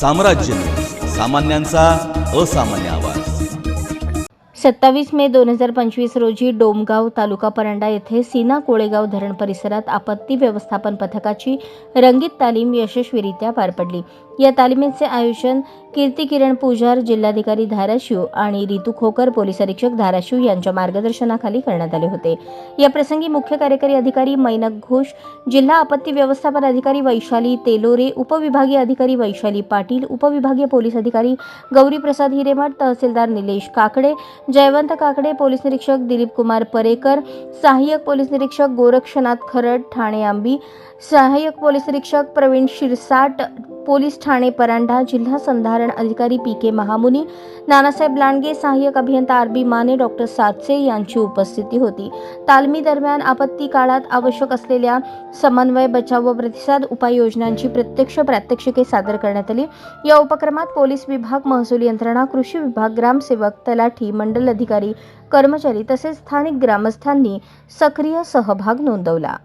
साम्राज्य. सामान्यांचा असामान्य आवाज. सत्तावीस मे दोन हजार पंचवीस रोजी डोमगाव तालुका परंडा येथे सीना कोळेगाव धरण परिसरात आपत्ती व्यवस्थापन पथकाची रंगीत तालीम यशस्वीरित्या पार पडली. या तालिमीचे आयोजन कीर्ती किरण पुजार जिल्हाधिकारी धाराशिव आणि रितू खोकर पोलीस अधीक्षक धाराशिव यांच्या मार्गदर्शनाखाली करण्यात आले होते. या प्रसंगी मुख्य कार्यकारी अधिकारी मैनक घोष जिल्हा आपत्ती व्यवस्थापन अधिकारी वैशाली तेलोरे उपविभागीय अधिकारी वैशाली पाटील उपविभागीय पोलीस अधिकारी गौरी प्रसाद हिरेमठ तहसीलदार निलेश काकडे जयवंत काकडे पोलीस निरीक्षक दिलीप कुमार परेकर सहाय्यक पोलीस निरीक्षक गोरक्षनाथ खरड ठाणे आंबी सहाय्यक पोलीस निरीक्षक प्रवीण शिरसाट पोलीस ठाणे परांडा जिल्हा संधारण अधिकारी पी के महामुनी नानासाहेब लांडगे सहाय्यक अभियंता R B Mane doctor Satse यांची उपस्थिती होती. तालमी दरम्यान आपत्ती काळात आवश्यक असलेल्या समन्वय बचाव व प्रतिसाद उपाययोजनांची प्रत्यक्ष प्रात्यक्षिके सादर करण्यात आली. या उपक्रमात पोलीस विभाग महसूल यंत्रणा कृषी विभाग ग्रामसेवक तलाठी मंडल अधिकारी कर्मचारी तसेच स्थानिक ग्रामस्थांनी सक्रिय सहभाग नोंदवला.